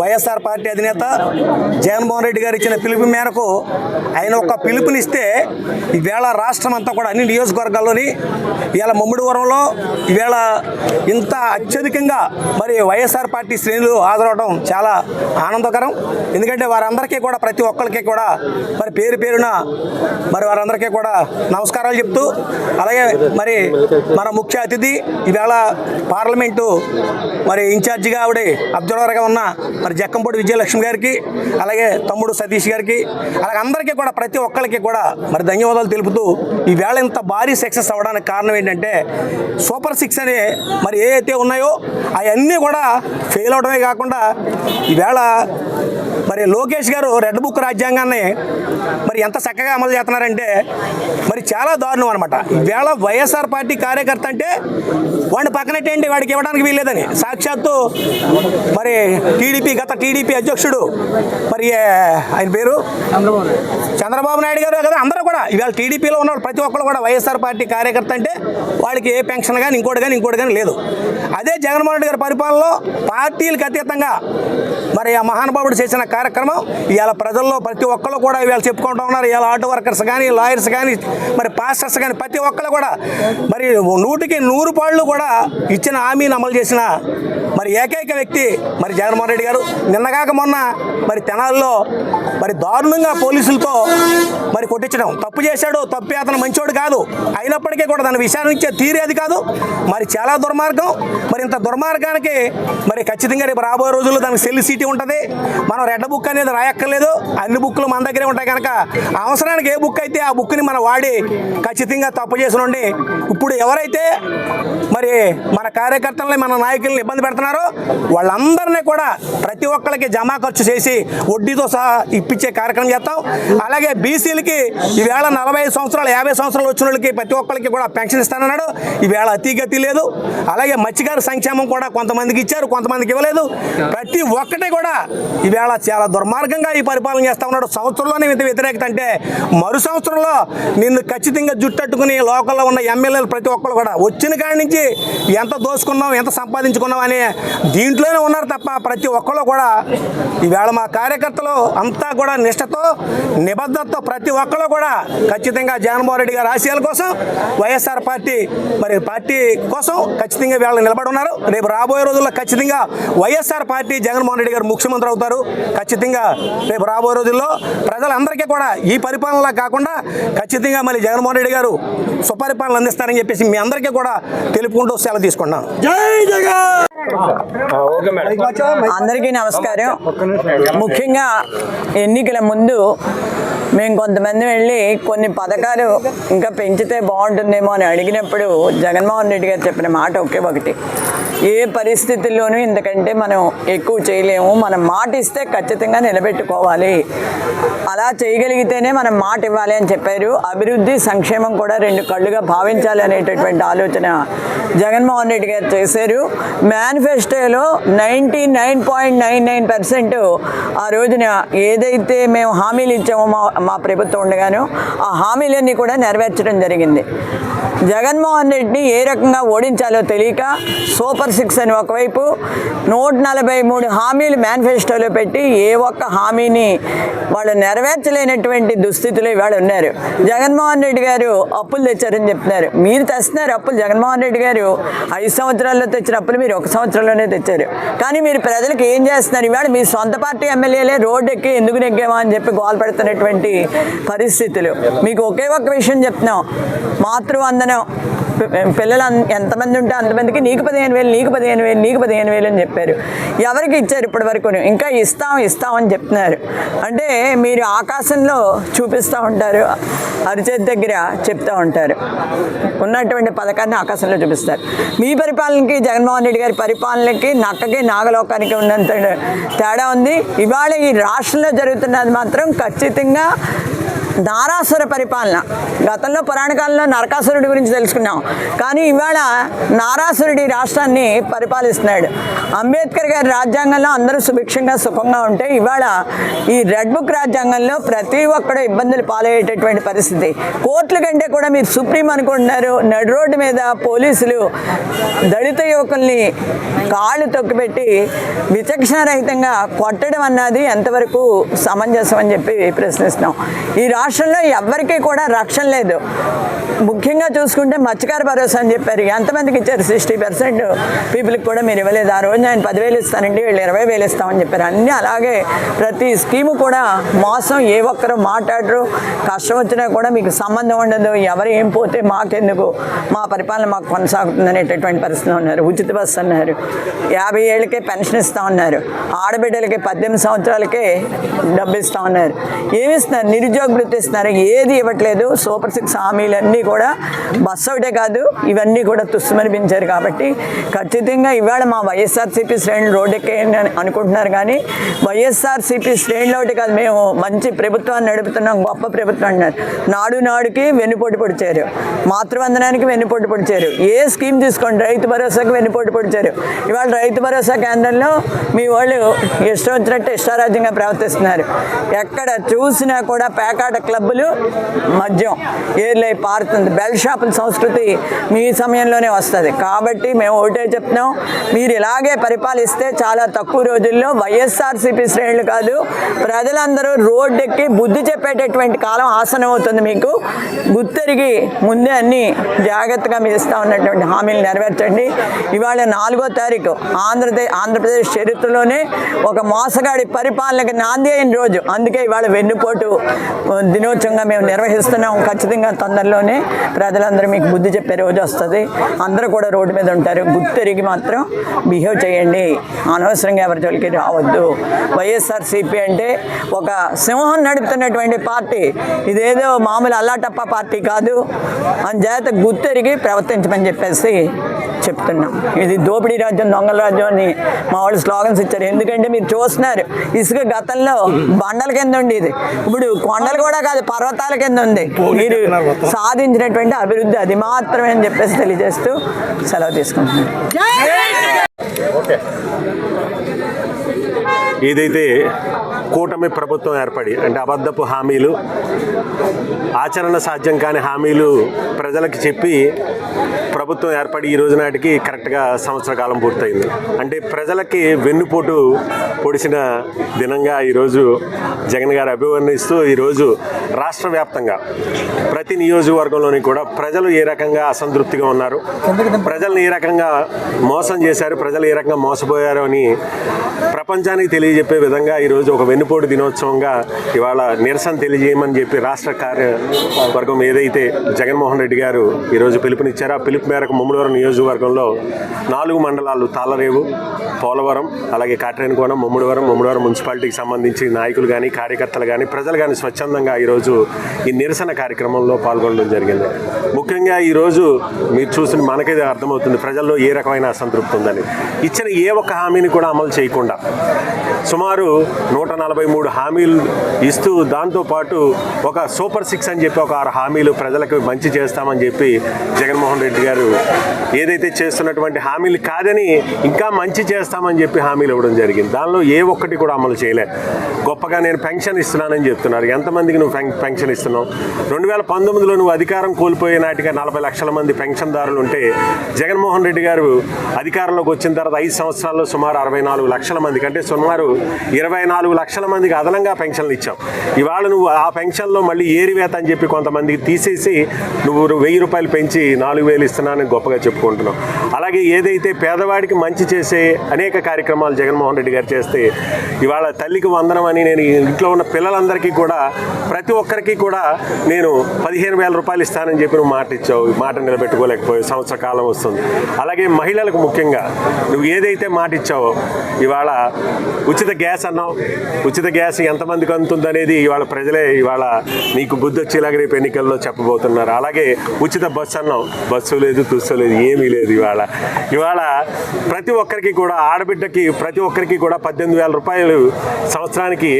YSR party అధినేత జగన్మోహన్ రెడ్డి గారు ఇచ్చిన పిలుపు మేరకు ఆయన ఒక పిలుపునిస్తే ఈవేళ రాష్ట్రం అంతా కూడా అన్ని నియోజకవర్గాల్లోని ఇవాళ ముమ్మిడివరంలో ఈవేళ ఇంత అత్యధికంగా మరి వైఎస్ఆర్ పార్టీ శ్రేణులు హాజరవడం చాలా ఆనందకరం. ఎందుకంటే వారందరికీ కూడా ప్రతి ఒక్కరికి కూడా మరి పేరు పేరున మరి వారందరికీ కూడా నమస్కారాలు చెప్తూ అలాగే మరి మన ముఖ్య అతిథి ఈవేళ పార్లమెంటు మరి ఇన్ఛార్జిగా ఆవిడ అబ్జర్వర్గా ఉన్న మరి జక్కంపూడి విజయలక్ష్మి గారికి అలాగే తమ్ముడు సతీష్ గారికి అలాగే అందరికీ కూడా ప్రతి ఒక్కరికి కూడా మరి ధన్యవాదాలు తెలుపుతూ ఈవేళ ఇంత భారీ సక్సెస్ అవ్వడానికి కారణం ఏంటంటే సూపర్ సిక్స్ అనే మరి ఏ అయితే ఉన్నాయో అవన్నీ కూడా ఫెయిల్ అవడమే కాకుండా ఈవేళ మరి లోకేష్ గారు రెడ్ బుక్ రాజ్యాంగాన్ని మరి ఎంత చక్కగా అమలు చేస్తున్నారంటే మరి చాలా దారుణం అనమాట వేళ వైఎస్ఆర్ పార్టీ కార్యకర్త అంటే వాడిని పక్కనట్టేంటి వాడికి ఇవ్వడానికి వీల్లేదని. సాక్షాత్తు మరి టీడీపీ గత టీడీపీ అధ్యక్షుడు మరి ఆయన పేరు? చంద్రబాబు నాయుడు గారు కదా అందరూ కూడా. ఇవాళ టీడీపీలో ఉన్న ప్రతి ఒక్కరు కూడా వైఎస్ఆర్ పార్టీ కార్యకర్త అంటే వాడికి ఏ పెన్షన్ కానీ ఇంకోటి కానీ ఇంకోటి కానీ లేదు. అదే జగన్మోహన్ రెడ్డి గారి పరిపాలనలో పార్టీలకు అతీతంగా మరి ఆ మహానుభావుడు చేసిన కార్యక్రమం ఇవాళ ప్రజల్లో ప్రతి ఒక్కరు కూడా ఇవాళ చెప్పుకుంటూ ఉన్నారు. ఇవాళ ఆటో వర్కర్స్ కానీ లాయర్స్ కానీ మరి పాస్టర్స్ కానీ ప్రతి ఒక్కరు కూడా మరి నూటికి నూరు పాళ్ళు కూడా ఇచ్చిన హామీని అమలు చేసిన మరి ఏకైక వ్యక్తి మరి జగన్మోహన్ రెడ్డి గారు. నిన్నగాక మొన్న మరి తెనాల్లో మరి దారుణంగా పోలీసులతో మరి కొట్టించడం. తప్పు చేశాడు తప్పే అతను మంచోడు కాదు. అయినప్పటికీ కూడా దాన్ని విచారించే తీరేది కాదు. మరి చాలా దుర్మార్గం. మరి ఇంత దుర్మార్గానికి మరి ఖచ్చితంగా రేపు రాబోయే రోజుల్లో దానికి సెల్ సీటీ ఉంటుంది. మనం రెడ్ బుక్ అనేది రాయక్కర్లేదు. అన్ని బుక్లు మన దగ్గరే ఉంటాయి కనుక అవసరానికి ఏ బుక్ అయితే ఆ బుక్ని మనం వాడి ఖచ్చితంగా తప్పు చేసిన ఇప్పుడు ఎవరైతే మరి మన కార్యకర్తలని మన నాయకుల్ని ఇబ్బంది పెడుతున్నారో. వాళ్ళందరినీ కూడా ప్రతి ఒక్కరికి జమా ఖర్చు చేసి వడ్డీతో సహా ఇప్పించే కార్యక్రమం చేస్తాం. అలాగే బీసీలకి ఈవేళ నలభై సంవత్సరాలు యాభై సంవత్సరాలు వచ్చిన వాళ్ళకి ప్రతి ఒక్కరికి కూడా పెన్షన్ ఇస్తానన్నాడు. ఈవేళ అతిగతి లేదు. అలాగే మత్స్యకారు సంక్షేమం కూడా కొంతమందికి ఇచ్చారు కొంతమందికి ఇవ్వలేదు. ప్రతి ఒక్కటి కూడా ఈవేళ చాలా దుర్మార్గంగా ఈ పరిపాలన చేస్తా ఉన్నాడు. సంవత్సరంలోనే ఇంత వ్యతిరేకత అంటే మరు సంవత్సరంలో నిన్ను ఖచ్చితంగా జుట్టట్టుకుని లోకల్లో ఉన్న ఎమ్మెల్యేలు ప్రతి ఒక్కరు కూడా వచ్చిన కాడి నుంచి ఎంత దోసుకున్నాం ఎంత సంపాదించుకున్నాం అని దీంట్లోనే ఉన్నారు తప్ప ప్రతి ఒక్కళ్ళు కూడా ఈవేళ మా కార్యకర్తలు అంతా కూడా నిష్టతో నిబద్ధతతో ప్రతి ఒక్కళ్ళు కూడా ఖచ్చితంగా జగన్మోహన్ రెడ్డి గారి ఆశయాల కోసం వైఎస్ఆర్ పార్టీ మరి పార్టీ కోసం ఖచ్చితంగా వీళ్ళు నిలబడి ఉన్నారు. రేపు రాబోయే రోజుల్లో ఖచ్చితంగా వైఎస్ఆర్ పార్టీ జగన్మోహన్ రెడ్డి గారు ముఖ్యమంత్రి అవుతారు. ఖచ్చితంగా రేపు రాబోయే రోజుల్లో ప్రజలందరికీ కూడా ఈ పరిపాలనలా కాకుండా ఖచ్చితంగా మళ్ళీ జగన్మోహన్ రెడ్డి గారు సుపరిపాలన అందిస్తారని చెప్పేసి మీ అందరికీ కూడా తెలుపుకుంటూ సెలవు తీసుకున్నాను జై జగన్! అందరికీ నమస్కారం. ముఖ్యంగా ఎన్నికల ముందు మేము కొంతమంది వెళ్ళి కొన్ని పథకాలు ఇంకా పెంచితే బాగుంటుందేమో అని అడిగినప్పుడు జగన్మోహన్ రెడ్డి గారు చెప్పిన మాట ఒకే ఒకటి. ఏ పరిస్థితుల్లోనూ ఇంతకంటే మనం ఎక్కువ చేయలేము. మనం మాట ఇస్తే ఖచ్చితంగా నిలబెట్టుకోవాలి. అలా చేయగలిగితేనే మనం మాట ఇవ్వాలి అని చెప్పారు. అభివృద్ధి సంక్షేమం కూడా రెండు కళ్ళుగా భావించాలి అనేటటువంటి ఆలోచన జగన్మోహన్ రెడ్డి గారు చేశారు. మేనిఫెస్టోలో ninety nine point nine nine percent ఆ రోజున ఏదైతే మేము హామీలు ఇచ్చామో మా మా ప్రభుత్వం ఉండగానో ఆ హామీలన్నీ కూడా నెరవేర్చడం జరిగింది. జగన్మోహన్ రెడ్డిని ఏ రకంగా ఓడించాలో తెలియక సూపర్ సిక్స్ అని ఒకవైపు నూట నలభై మూడు హామీలు మేనిఫెస్టోలో పెట్టి ఏ ఒక్క హామీని వాళ్ళు నెరవేర్చలేనటువంటి దుస్థితిలో ఇవాళ ఉన్నారు. జగన్మోహన్ రెడ్డి గారు అప్పులు తెచ్చారని చెప్తున్నారు. మీరు తెస్తున్నారు అప్పులు. జగన్మోహన్ రెడ్డి గారు ఐదు సంవత్సరాల్లో తెచ్చిన అప్పులు మీరు ఒక సంవత్సరంలోనే తెచ్చారు. కానీ మీరు ప్రజలకు ఏం చేస్తున్నారు? ఇవాళ మీ సొంత పార్టీ ఎమ్మెల్యేలే రోడ్డు ఎక్కి ఎందుకు నెగ్గామా అని చెప్పి గోల్ పెడుతున్నటువంటి పరిస్థితులు. మీకు ఒకే ఒక్క విషయం చెప్తున్నాం. మాతృవందన పి- పిల్లలు ఎంతమంది ఉంటే అంతమందికి నీకు పదిహేను వేలు నీకు పదిహేను వేలు నీకు పదిహేను వేలు అని చెప్పారు. ఎవరికి ఇచ్చారు ఇప్పటి వరకు? ఇంకా ఇస్తాం ఇస్తాం అని చెప్తున్నారు. అంటే మీరు ఆకాశంలో చూపిస్తూ ఉంటారు అరిచేతి దగ్గర చెప్తూ ఉంటారు. ఉన్నటువంటి పథకాన్ని ఆకాశంలో చూపిస్తారు. మీ పరిపాలనకి జగన్మోహన్ రెడ్డి గారి పరిపాలనకి నక్కకి నాగలోకానికి ఉన్నంత తేడా ఉంది. ఇవాళ ఈ రాష్ట్రంలో జరుగుతున్నది మాత్రం ఖచ్చితంగా నారాసుర పరిపాలన. గతంలో పురాణ కాలంలో నరకాసురుడి గురించి తెలుసుకున్నాం. కానీ ఇవాళ నారాసురుడి రాష్ట్రాన్ని పరిపాలిస్తున్నాడు. అంబేద్కర్ గారి రాజ్యాంగంలో అందరూ సుభిక్షంగా సుఖంగా ఉంటే ఇవాళ ఈ రెడ్ బుక్ రాజ్యాంగంలో ప్రతి ఒక్కడు ఇబ్బందులు పాలయ్యేటటువంటి పరిస్థితి. కోర్టుల కంటే కూడా మీరు సుప్రీం అనుకుంటున్నారు. నడు రోడ్డు మీద పోలీసులు దళిత యువకుల్ని కాళ్ళు తొక్కిపెట్టి విచక్షణారహితంగా కొట్టడం అన్నది ఎంతవరకు సమంజసం అని చెప్పి ప్రశ్నిస్తున్నాం. ఈ రాష్ట్రంలో ఎవ్వరికీ కూడా రక్షణ లేదు. ముఖ్యంగా చూసుకుంటే మత్స్యకార భరోసా అని చెప్పారు. ఎంతమందికి ఇచ్చారు? సిక్స్టీ పర్సెంట్ పీపుల్కి కూడా మీరు ఇవ్వలేదు. ఆ రోజు ఆయన పదివేలు ఇస్తానండి వీళ్ళు ఇరవై వేలు ఇస్తామని చెప్పారు. అన్నీ అలాగే ప్రతి స్కీము కూడా మోసం. ఏ ఒక్కరు మాట్లాడరు. కష్టం వచ్చినా కూడా మీకు సంబంధం ఉండదు. ఎవరు ఏం పోతే మాకెందుకు? మా పరిపాలన మాకు కొనసాగుతుంది అనేటటువంటి పరిస్థితి ఉన్నారు. ఉచిత బస్సు అన్నారు. యాభై ఏళ్ళకే పెన్షన్ ఇస్తా ఉన్నారు. ఆడబిడ్డలకి పద్దెనిమిది సంవత్సరాలకే డబ్బు ఇస్తా ఉన్నారు. ఏమి ఇస్తున్నారు? నిరుద్యోగ వృత్తి ఇస్తున్నారు ఏది ఇవ్వట్లేదు. సూపర్ సిక్స్ హామీలన్నీ కూడా బస్సు ఒకటే కాదు ఇవన్నీ కూడా తుస్సుమనిపించారు కాబట్టి ఖచ్చితంగా ఇవాళ మా వైఎస్ఆర్సీపీ శ్రేణులు రోడ్డెక్కేయండి అని అనుకుంటున్నారు కానీ వైఎస్ఆర్సీపీ శ్రేణులు ఒకటి కాదు మేము మంచి ప్రభుత్వాన్ని నడుపుతున్నాం గొప్ప ప్రభుత్వం అంటున్నారు. నాడు నాడుకి వెన్నుపోటు పొడిచారు. మాతృవందనానికి వెన్నుపోటు పొడిచారు. ఏ స్కీమ్ తీసుకోండి? రైతు భరోసాకి వెన్నుపోటు పొడిచారు. ఇవాళ రైతు భరోసా కేంద్రంలో మీ వాళ్ళు ఇష్టం వచ్చినట్టు ఇష్టారాజ్యంగా ప్రవర్తిస్తున్నారు. ఎక్కడ చూసినా కూడా పేకాట క్లబ్బులు మద్యం. ఏర్లై పారుతుంది. బెల్ షాపుల సంస్కృతి మీ సమయంలోనే వస్తుంది. కాబట్టి మేము ఒకటే చెప్తున్నాం. మీరు ఇలాగే పరిపాలిస్తే చాలా తక్కువ రోజుల్లో వైఎస్ఆర్సీపీ శ్రేణులు కాదు ప్రజలందరూ రోడ్డెక్కి బుద్ధి చెప్పేటటువంటి కాలం ఆసనం అవుతుంది మీకు. గుర్తెరిగి ముందే అన్ని జాగ్రత్తగా మీరు ఇస్తా ఉన్నటువంటి హామీలు నెరవేర్చండి. ఇవాళ నాలుగో తారీఖు. ఆంధ్రప్రదేశ్ ఆంధ్రప్రదేశ్ చరిత్రలోనే ఒక మోసగాడి పరిపాలనకి నాంది అయిన రోజు. అందుకే ఇవాళ వెన్నుపోటు దినోత్సవంగా మేము నిర్వహిస్తున్నాం. ఖచ్చితంగా తొందరలోనే ప్రజలందరూ మీకు బుద్ధి చెప్పే రోజు వస్తుంది. అందరూ కూడా రోడ్డు మీద ఉంటారు. గుర్తెరిగి మాత్రం బిహేవ్ చేయండి. అనవసరంగా ఎవరి జోలికి రావద్దు. వైఎస్ఆర్సీపీ అంటే ఒక సింహం నడుపుతున్నటువంటి పార్టీ. ఇదేదో మామూలు అల్లాటప్ప పార్టీ కాదు. అంచేత గుర్తెరిగి ప్రవర్తించమని చెప్పేసి చెప్తున్నాం. ఇది దోపిడీ రాజ్యం దొంగల రాజ్యం అని మా వాళ్ళు స్లోగన్స్ ఇచ్చారు. ఎందుకంటే మీరు చూస్తున్నారు ఇసుక గతంలో బండల కింద ఉండేది. ఇప్పుడు కొండలు కూడా కాదు పర్వతాల కింద ఉంది. మీరు సాధించినటువంటి అభివృద్ధి అది మాత్రమే అని చెప్పేసి తెలియజేస్తూ సెలవు తీసుకుంటున్నాను. ఏదైతే కూటమి ప్రభుత్వం ఏర్పడి అంటే అబద్ధపు హామీలు ఆచరణ సాధ్యం కాని హామీలు ప్రజలకు చెప్పి ప్రభుత్వం ఏర్పడి ఈ రోజు నాటికి కరెక్ట్గా సంవత్సర కాలం పూర్తయింది. అంటే ప్రజలకి వెన్నుపోటు పొడిసిన దినంగా ఈరోజు జగన్ గారు అభివర్ణిస్తూ ఈరోజు రాష్ట్ర వ్యాప్తంగా ప్రతి నియోజకవర్గంలోని కూడా ప్రజలు ఏ రకంగా అసంతృప్తిగా ఉన్నారు? ప్రజల్ని ఏ రకంగా మోసం చేశారు? ప్రజలు ఏ రకంగా మోసపోయారు అని ప్రపంచానికి తెలియజెప్పే విధంగా ఈరోజు ఒక వెన్నుపోటు దినోత్సవంగా ఇవాళ నిరసన తెలియజేయమని చెప్పి రాష్ట్ర కార్యవర్గం ఏదైతే జగన్మోహన్ రెడ్డి గారు ఈరోజు పిలుపునిచ్చారో ఆ పిలుపు మేరకు ముమ్మడివరం నియోజకవర్గంలో నాలుగు మండలాలు తాళరేవు పోలవరం అలాగే కాట్రేనికోణం ముమ్మడివరం ముమ్మడివరం మున్సిపాలిటీకి సంబంధించి నాయకులు కానీ కార్యకర్తలు కానీ ప్రజలు కానీ స్వచ్ఛందంగా ఈరోజు ఈ నిరసన కార్యక్రమంలో పాల్గొనడం జరిగింది. ముఖ్యంగా ఈరోజు మీరు చూసిన మనకే అర్థమవుతుంది ప్రజల్లో ఏ రకమైన అసంతృప్తి ఉందని. ఇచ్చిన ఏ ఒక్క హామీని కూడా అమలు చేయకుండా సుమారు నూట నలభై మూడు హామీలు ఇస్తూ దాంతోపాటు ఒక సూపర్ సిక్స్ అని చెప్పి ఒక ఆరు హామీలు ప్రజలకు మంచి చేస్తామని చెప్పి జగన్మోహన్ రెడ్డి గారు ఏదైతే చేస్తున్నటువంటి హామీలు కాదని ఇంకా మంచి చేస్తామని చెప్పి హామీలు ఇవ్వడం జరిగింది. దానిలో ఏ ఒక్కటి కూడా అమలు చేయలే. గొప్పగా నేను పెన్షన్ ఇస్తున్నానని చెప్తున్నారు. ఎంతమందికి నువ్వు పెన్షన్ ఇస్తున్నావు? రెండు వేల పంతొమ్మిదిలో నువ్వు అధికారం కోల్పోయే నాటిగా నలభై లక్షల మంది పెన్షన్దారులు ఉంటే జగన్మోహన్ రెడ్డి గారు అధికారంలోకి వచ్చిన తర్వాత ఐదు సంవత్సరాల్లో సుమారు అరవై నాలుగు లక్షల మందికి అంటే సుమారు ఇరవై నాలుగు లక్షల మందికి అదనంగా పెన్షన్లు ఇచ్చావు. ఇవాళ నువ్వు ఆ పెన్షన్లో మళ్ళీ ఏరివేత అని చెప్పి కొంతమందికి తీసేసి నువ్వు వెయ్యి రూపాయలు పెంచి నాలుగు వేలు అని గొప్పగా చెప్పుకుంటున్నాం. అలాగే ఏదైతే పేదవాడికి మంచి చేసే అనేక కార్యక్రమాలు జగన్మోహన్ రెడ్డి గారు చేస్తే ఇవాళ తల్లికి వందనం అని నేను ఇంట్లో ఉన్న పిల్లలందరికీ కూడా ప్రతి ఒక్కరికి కూడా నేను పదిహేను వేల రూపాయలు ఇస్తానని చెప్పి నువ్వు మాట ఇచ్చావు మాట నిలబెట్టుకోలేకపోయావు సంవత్సర కాలం వస్తుంది. అలాగే మహిళలకు ముఖ్యంగా నువ్వు ఏదైతే మాట ఇచ్చావో ఇవాళ ఉచిత గ్యాస్ అన్నావు. ఉచిత గ్యాస్ ఎంతమందికి అందుతుంది అనేది ఇవాళ ప్రజలే ఇవాళ నీకు బుద్ధి వచ్చేలాగా రేపు ఎన్నికల్లో చెప్పబోతున్నారు. అలాగే ఉచిత బస్సు అన్నావు. బస్సు లేదు తుస్సు లేదు ఏమీ లేదు ఇవాళ. ఇవాళ ప్రతి ఒక్కరికి కూడా ఆడబిడ్డకి ప్రతి ఒక్కరికి కూడా పద్దెనిమిది వేల రూపాయలు సంవత్సరానికి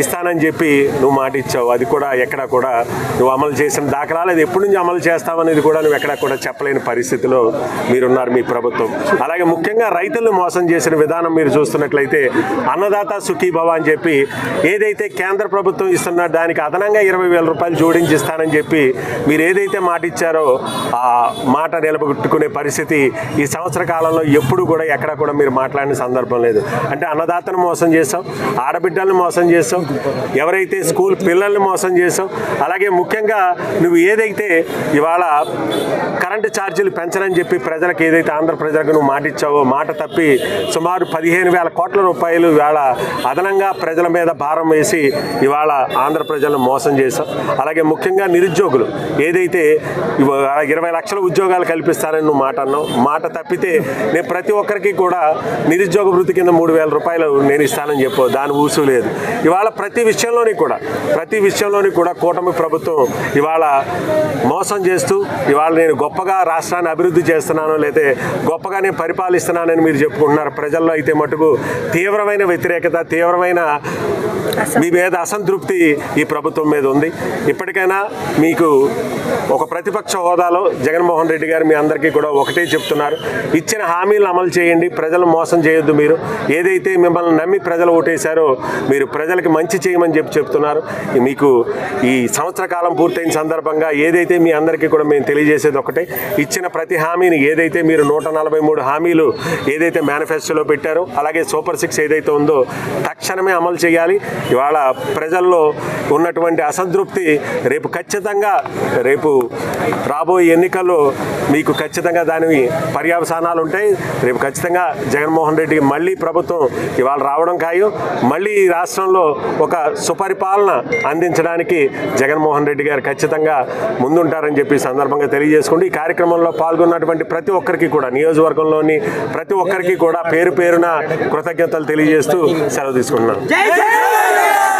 ఇస్తానని చెప్పి నువ్వు మాట ఇచ్చావు. అది కూడా ఎక్కడ కూడా నువ్వు అమలు చేసిన దాఖలాలు అది ఎప్పటి నుంచి అమలు చేస్తావనేది కూడా నువ్వు ఎక్కడ కూడా చెప్పలేని పరిస్థితిలో మీరున్నారు మీ ప్రభుత్వం. అలాగే ముఖ్యంగా రైతులను మోసం చేసిన విధానం మీరు చూస్తున్నట్లయితే అన్నదాత సుఖీ భవ అని చెప్పి ఏదైతే కేంద్ర ప్రభుత్వం ఇస్తున్న దానికి అదనంగా ఇరవై వేల రూపాయలు జోడించి ఇస్తానని చెప్పి మీరు ఏదైతే మాట ఇచ్చారో ఆ మాట నిలబెట్టుకునే పరిస్థితి ఈ సంవత్సర కాలంలో ఎప్పుడు కూడా ఎక్కడ కూడా మీరు మాట్లాడిన సందర్భం లేదు. అంటే అన్నదాతను మోసం మోసం చేస్తాం ఆడబిడ్డలను మోసం చేస్తాం ఎవరైతే స్కూల్ పిల్లల్ని మోసం చేసాం అలాగే ముఖ్యంగా నువ్వు ఏదైతే ఇవాళ కరెంటు ఛార్జీలు పెంచరని చెప్పి ప్రజలకు ఏదైతే ఆంధ్ర ప్రజలకు నువ్వు మాట ఇచ్చావో మాట తప్పి సుమారు పదిహేను వేల కోట్ల రూపాయలు ఇవాళ అదనంగా ప్రజల మీద భారం వేసి ఇవాళ ఆంధ్ర ప్రజలను మోసం చేశాం. అలాగే ముఖ్యంగా నిరుద్యోగులు ఏదైతే ఇరవై లక్షల ఉద్యోగాలు కల్పిస్తారని నువ్వు మాట అన్నావు. మాట తప్పితే నేను ప్రతి ఒక్కరికి కూడా నిరుద్యోగ వృత్తి కింద మూడు వేల రూపాయలు నేను ఇస్తానని చెప్పు దాని ఊసు లేదు. ఇవాళ ప్రతి విషయంలోని కూడా ప్రతి విషయంలోని కూడా కూటమి ప్రభుత్వం ఇవాళ మోసం చేస్తూ ఇవాళ నేను గొప్పగా రాష్ట్రాన్ని అభివృద్ధి చేస్తున్నాను లేదా గొప్పగా నేను పరిపాలిస్తున్నానని మీరు చెప్పుకుంటున్నారు. ప్రజల్లో అయితే మటుకు తీవ్రమైన వ్యతిరేకత తీవ్రమైన మీ మీద అసంతృప్తి ఈ ప్రభుత్వం మీద ఉంది. ఇప్పటికైనా మీకు ఒక ప్రతిపక్ష హోదాలో జగన్మోహన్ రెడ్డి గారు మీ అందరికీ కూడా ఒకటే చెప్తున్నారు. ఇచ్చిన హామీలను అమలు చేయండి ప్రజలు మోసం చేయొద్దు మీరు. ఏదైతే మిమ్మల్ని నమ్మి ప్రజలు ఓటేశారో మీరు ప్రజలకు మంచి చేయమని చెప్పి చెప్తున్నారు. మీకు ఈ సంవత్సర కాలం పూర్తయిన సందర్భంగా ఏదైతే మీ అందరికీ కూడా మేము తెలియజేసేది ఒకటే. ఇచ్చిన ప్రతి హామీని ఏదైతే మీరు నూట నలభై మూడు హామీలు ఏదైతే మేనిఫెస్టోలో పెట్టారో అలాగే సూపర్ సిక్స్ ఏదైతే ఉందో తక్షణమే అమలు చేయాలి. ఇవాళ ప్రజల్లో ఉన్నటువంటి అసంతృప్తి రేపు ఖచ్చితంగా రేపు రాబోయే ఎన్నికల్లో మీకు ఖచ్చితంగా దాని పర్యావసానాలు ఉంటాయి. రేపు ఖచ్చితంగా జగన్మోహన్ రెడ్డి మళ్ళీ ప్రభుత్వం ఇవాళ రావడం ఖాయం. మళ్ళీ ఈ రాష్ట్రంలో ఒక సుపరిపాలన అందించడానికి జగన్మోహన్ రెడ్డి గారు ఖచ్చితంగా ముందుంటారని చెప్పి సందర్భంగా తెలియజేసుకుంటూ ఈ కార్యక్రమంలో పాల్గొన్నటువంటి ప్రతి ఒక్కరికి కూడా నియోజకవర్గంలోని ప్రతి ఒక్కరికి కూడా పేరు పేరున కృతజ్ఞతలు తెలియజేస్తూ సెలవు తీసుకుంటున్నాను. Hallelujah!